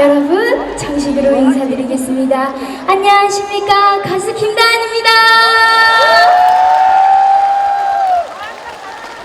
여러분 정식으로 인사드리겠습니다. 안녕하십니까 가수 김다은입니다.